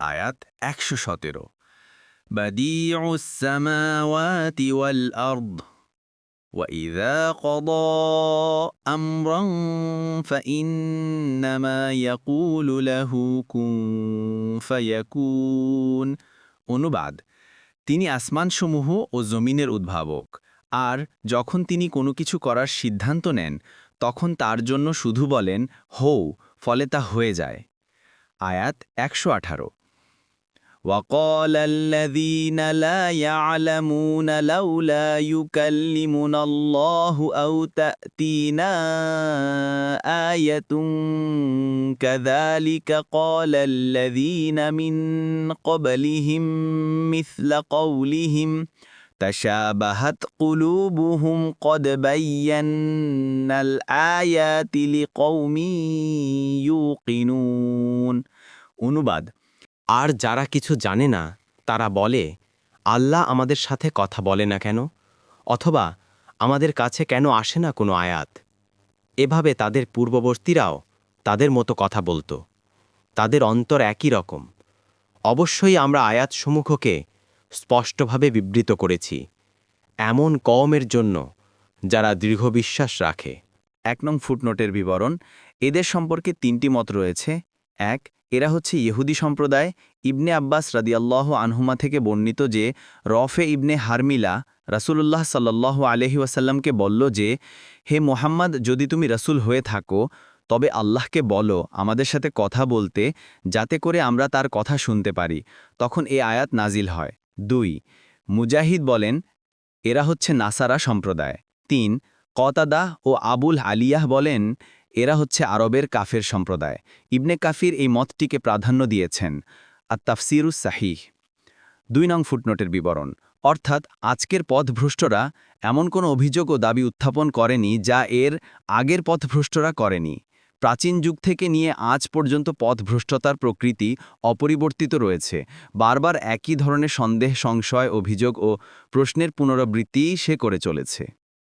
আয়াত একশো সতেরো بديع السماوات والأرض وإذا قضى أمرا فإنما يقول له كن فيكون অনুবাদ তিনি আসমানসমূহ ও জমিনের উদ্ভাবক আর যখন তিনি কোনো কিছু করার সিদ্ধান্ত নেন তখন তার জন্য শুধু বলেন হৌ ফলে তা হয়ে যায় আয়াত একশো আঠারো وقال الذين لا يعلمون لولا يكلمنا الله أو تأتينا آية كذلك قال الذين من قبلهم مثل قولهم تشابهت قلوبهم قد بينا الآيات لقوم يوقنون অনুবাদ আর যারা কিছু জানে না, তারা বলে, আল্লাহ আমাদের সাথে কথা বলে না কেন? অথবা আমাদের কাছে কেন আসে না কোনো আয়াত? এভাবে তাদের পূর্ববর্তীরাও তাদের মতো কথা বলতো। তাদের অন্তর একই রকম। অবশ্যই আমরা আয়াতসমূহকে স্পষ্টভাবে বিবৃত করেছি, এমন কওমের জন্য যারা দৃঢ় বিশ্বাস রাখে। এক নং ফুটনোটের বিবরণ, এদের সম্পর্কে তিনটি মত রয়েছে। এক, এরা হচ্ছে ইহুদি সম্প্রদায়, ইবনে আব্বাস রাদিয়াল্লাহ আনহুমা থেকে বর্ণিত যে, রফে ইবনে হারমিলা রাসূলুল্লাহ সাল্লাহ আলহি ওয়াসাল্লামকে বলল যে, হে মোহাম্মদ, যদি তুমি রাসূল হয়ে থাকো, তবে আল্লাহকে বলো, আমাদের সাথে কথা বলতে, যাতে করে আমরা তার কথা শুনতে পারি। তখন এ আয়াত নাজিল হয়। দুই, মুজাহিদ বলেন, এরা হচ্ছে নাসারা সম্প্রদায়। তিন, কতাদা ও আবুল আলিয়াহ বলেন এরা হচ্ছে আরবের কাফের সম্প্রদায়। ইবনে কাফির এই মতটিকে প্রাধান্য দিয়েছেন আর তাফসিরুস সাহিহ। দুই নং ফুটনোটের বিবরণ। অর্থাৎ আজকের পথভ্রষ্টরা এমন কোনো অভিযোগ ও দাবি উত্থাপন করেনি যা এর আগের পথভ্রষ্টরা করেনি। প্রাচীন যুগ থেকে নিয়ে আজ পর্যন্ত পথভ্রষ্টতার প্রকৃতি অপরিবর্তিত রয়েছে। বারবার একই ধরনের সন্দেহ, সংশয়, অভিযোগ ও প্রশ্নের পুনরাবৃত্তিই সে করে চলেছে।